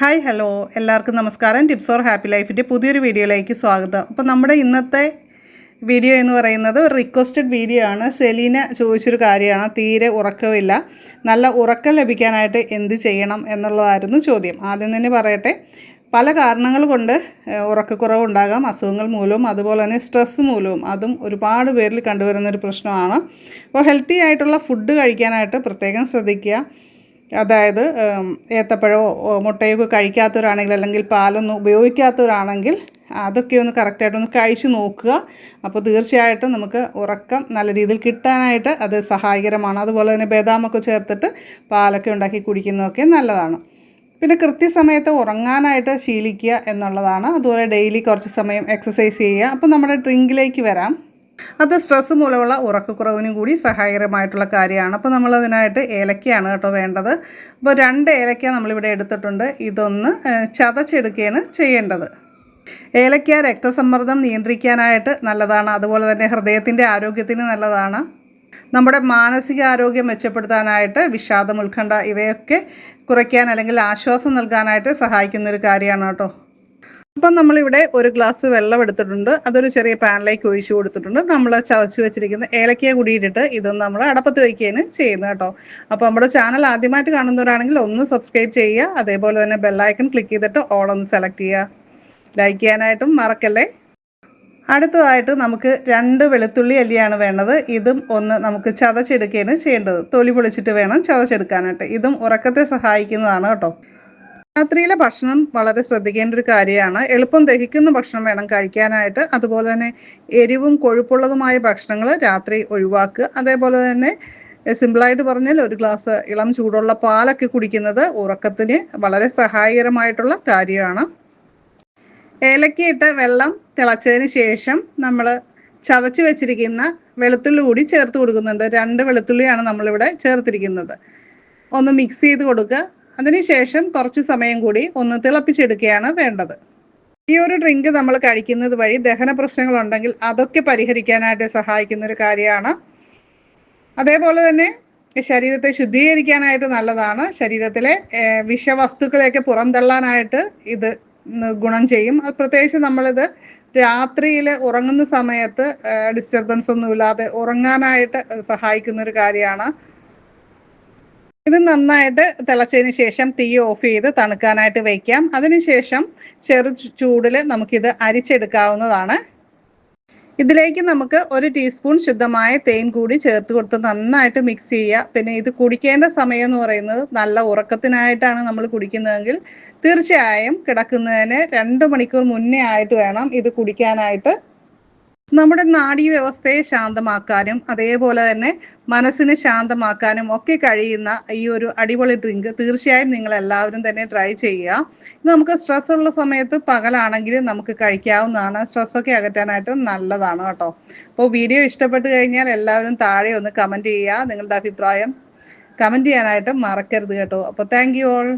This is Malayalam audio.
Hi hello. എല്ലാവർക്കും നമസ്കാരം. ടിപ്സ് ഓർ ഹാപ്പി ലൈഫിന്റെ പുതിയൊരു വീഡിയോയിലേക്ക് സ്വാഗതം. അപ്പോൾ നമ്മുടെ ഇന്നത്തെ വീഡിയോ എന്ന് പറയുന്നത് ഒരു റിക്വസ്റ്റഡ് വീഡിയോ ആണ്. സെലീന ചോദിച്ചൊരു കാര്യമാണ്. തീരെ ഉറക്കമില്ല. നല്ല ഉറക്കം ലഭിക്കാനായിട്ട് എന്ത് ചെയ്യണം എന്നുള്ളതായിരുന്നു ചോദ്യം. ആദ്യം തന്നെ പറയട്ടെ. പല കാരണങ്ങൾ കൊണ്ട് ഉറക്കക്കുറവ് ഉണ്ടാകാം അസുഖങ്ങൾ മൂലവും അതുപോലെ തന്നെ സ്ട്രെസ് മൂലവും. അതും ഒരുപാട് പേരിൽ കണ്ടുവരുന്നൊരു പ്രശ്നമാണ്. അപ്പോൾ ഹെൽത്തി ആയിട്ടുള്ള ഫുഡ് കഴിക്കാനായിട്ട് പ്രത്യേകം ശ്രദ്ധിക്കുക. അതായത് ഏത്തപ്പഴമോ മുട്ടയൊക്കെ കഴിക്കാത്തവരാണെങ്കിൽ അല്ലെങ്കിൽ പാലൊന്നും ഉപയോഗിക്കാത്തവരാണെങ്കിൽ അതൊക്കെ ഒന്ന് കറക്റ്റായിട്ടൊന്ന് കഴിച്ചു നോക്കുക. അപ്പോൾ തീർച്ചയായിട്ടും നമുക്ക് ഉറക്കം നല്ല രീതിയിൽ കിട്ടാനായിട്ട് അത് സഹായകരമാണ്. അതുപോലെ തന്നെ ബദാമൊക്കെ ചേർത്തിട്ട് പാലൊക്കെ ഉണ്ടാക്കി കുടിക്കുന്നതൊക്കെ നല്ലതാണ്. പിന്നെ കൃത്യസമയത്ത് ഉറങ്ങാനായിട്ട് ശീലിക്കുക എന്നുള്ളതാണ്. അതുപോലെ ഡെയിലി കുറച്ച് സമയം എക്സസൈസ് ചെയ്യുക. അപ്പോൾ നമ്മുടെ ഡ്രിങ്കിലേക്ക് വരാം. അത് സ്ട്രെസ് മൂലമുള്ള ഉറക്കക്കുറവിനും കൂടി സഹായകരമായിട്ടുള്ള കാര്യമാണ്. അപ്പോൾ നമ്മളതിനായിട്ട് ഏലക്കയാണ് കേട്ടോ വേണ്ടത്. അപ്പോൾ രണ്ട് ഏലക്ക നമ്മളിവിടെ എടുത്തിട്ടുണ്ട്. ഇതൊന്ന് ചതച്ചെടുക്കുകയാണ് ചെയ്യേണ്ടത്. ഏലക്ക രക്തസമ്മർദ്ദം നിയന്ത്രിക്കാനായിട്ട് നല്ലതാണ്. അതുപോലെ തന്നെ ഹൃദയത്തിന്റെ ആരോഗ്യത്തിന് നല്ലതാണ്. നമ്മുടെ മാനസികാരോഗ്യം മെച്ചപ്പെടുത്താനായിട്ട് വിഷാദം ഉത്കണ്ഠ ഇവയൊക്കെ കുറയ്ക്കാൻ അല്ലെങ്കിൽ ആശ്വാസം നൽകാനായിട്ട് സഹായിക്കുന്നൊരു കാര്യമാണ് കേട്ടോ. അപ്പം നമ്മളിവിടെ ഒരു ഗ്ലാസ് വെള്ളം എടുത്തിട്ടുണ്ട്. അതൊരു ചെറിയ പാനിലേക്ക് ഒഴിച്ചു കൊടുത്തിട്ടുണ്ട്. നമ്മൾ ചതച്ച് വെച്ചിരിക്കുന്ന ഏലക്കയെ കൂടിയിട്ടിട്ട് ഇതൊന്നും നമ്മൾ അടപ്പത്ത് വയ്ക്കുകയാണ് ചെയ്യുന്നത് കേട്ടോ. അപ്പോൾ നമ്മുടെ ചാനൽ ആദ്യമായിട്ട് കാണുന്നവരാണെങ്കിൽ ഒന്ന് സബ്സ്ക്രൈബ് ചെയ്യുക. അതേപോലെ തന്നെ ബെല്ലൈക്കൺ ക്ലിക്ക് ചെയ്തിട്ട് ഓൾ ഒന്ന് സെലക്ട് ചെയ്യുക. ലൈക്ക് ചെയ്യാനായിട്ടും മറക്കല്ലേ? അടുത്തതായിട്ട് നമുക്ക് രണ്ട് വെളുത്തുള്ളി അല്ലിയാണ് വേണ്ടത്. ഇതും ഒന്ന് നമുക്ക് ചതച്ചെടുക്കുകയാണ് ചെയ്യേണ്ടത്. തൊലി പൊളിച്ചിട്ട് വേണം ചതച്ചെടുക്കാനായിട്ട്. ഇതും ഉറക്കത്തെ സഹായിക്കുന്നതാണ് കേട്ടോ. രാത്രിയിലെ ഭക്ഷണം വളരെ ശ്രദ്ധിക്കേണ്ട ഒരു കാര്യമാണ്. എളുപ്പം ദഹിക്കുന്ന ഭക്ഷണം വേണം കഴിക്കാനായിട്ട്. അതുപോലെ തന്നെ എരിവും കൊഴുപ്പുള്ളതുമായ ഭക്ഷണങ്ങൾ രാത്രി ഒഴിവാക്കുക. അതേപോലെ തന്നെ സിമ്പിളായിട്ട് പറഞ്ഞാൽ ഒരു ഗ്ലാസ് ഇളം ചൂടുള്ള പാലൊക്കെ കുടിക്കുന്നത് ഉറക്കത്തിന് വളരെ സഹായകരമായിട്ടുള്ള കാര്യമാണ്. ഏലക്കയിട്ട് വെള്ളം തിളച്ചതിന് ശേഷം നമ്മൾ ചതച്ച് വെച്ചിരിക്കുന്ന വെളുത്തുള്ളി കൂടി ചേർത്ത് കൊടുക്കുന്നുണ്ട്. രണ്ട് വെളുത്തുള്ളിയാണ് നമ്മളിവിടെ ചേർത്തിരിക്കുന്നത്. ഒന്ന് മിക്സ് ചെയ്ത് കൊടുക്കുക. അതിനുശേഷം കുറച്ച് സമയം കൂടി ഒന്ന് തിളപ്പിച്ചെടുക്കുകയാണ് വേണ്ടത്. ഈ ഒരു ഡ്രിങ്ക് നമ്മൾ കഴിക്കുന്നത് വഴി ദഹന പ്രശ്നങ്ങളുണ്ടെങ്കിൽ അതൊക്കെ പരിഹരിക്കാനായിട്ട് സഹായിക്കുന്ന ഒരു കാര്യമാണ്. അതേപോലെ തന്നെ ശരീരത്തെ ശുദ്ധീകരിക്കാനായിട്ട് നല്ലതാണ്. ശരീരത്തിലെ വിഷവസ്തുക്കളെയൊക്കെ പുറന്തള്ളാനായിട്ട് ഇത് ഗുണം ചെയ്യും. അത് പ്രത്യേകിച്ച് നമ്മളിത് രാത്രിയിൽ ഉറങ്ങുന്ന സമയത്ത് ഡിസ്റ്റർബൻസ് ഒന്നുമില്ലാതെ ഉറങ്ങാനായിട്ട് സഹായിക്കുന്ന ഒരു കാര്യമാണ്. ഇത് നന്നായിട്ട് തിളച്ചതിന് ശേഷം തീ ഓഫ് ചെയ്ത് തണുക്കാനായിട്ട് വയ്ക്കാം അതിനുശേഷം ചെറു ചൂടിൽ നമുക്കിത് അരിച്ചെടുക്കാവുന്നതാണ്. ഇതിലേക്ക് നമുക്ക് ഒരു ടീസ്പൂൺ ശുദ്ധമായ തേൻ കൂടി ചേർത്ത് കൊടുത്ത് നന്നായിട്ട് മിക്സ് ചെയ്യുക. പിന്നെ ഇത് കുടിക്കേണ്ട സമയം എന്ന് പറയുന്നത് നല്ല ഉറക്കത്തിനായിട്ടാണ് നമ്മൾ കുടിക്കുന്നതെങ്കിൽ തീർച്ചയായും കിടക്കുന്നതിന് രണ്ട് മണിക്കൂർ മുന്നേ ആയിട്ട് വേണം ഇത് കുടിക്കാനായിട്ട്. നമ്മുടെ നാഡീ വ്യവസ്ഥയെ ശാന്തമാക്കാനും അതേപോലെ തന്നെ മനസ്സിനെ ശാന്തമാക്കാനും ഒക്കെ കഴിയുന്ന ഈ ഒരു അടിപൊളി ഡ്രിങ്ക് തീർച്ചയായും നിങ്ങൾ എല്ലാവരും തന്നെ ട്രൈ ചെയ്യുക. ഇത് നമുക്ക് സ്ട്രെസ് ഉള്ള സമയത്ത് പകലാണെങ്കിൽ നമുക്ക് കഴിക്കാവുന്നതാണ്. സ്ട്രെസ്സൊക്കെ അകറ്റാനായിട്ട് നല്ലതാണ് കേട്ടോ. അപ്പോൾ വീഡിയോ ഇഷ്ടപ്പെട്ട് കഴിഞ്ഞാൽ എല്ലാവരും താഴെ ഒന്ന് കമന്റ് ചെയ്യുക. നിങ്ങളുടെ അഭിപ്രായം കമന്റ് ചെയ്യാനായിട്ട് മറക്കരുത് കേട്ടോ. അപ്പോൾ താങ്ക് യു ഓൾ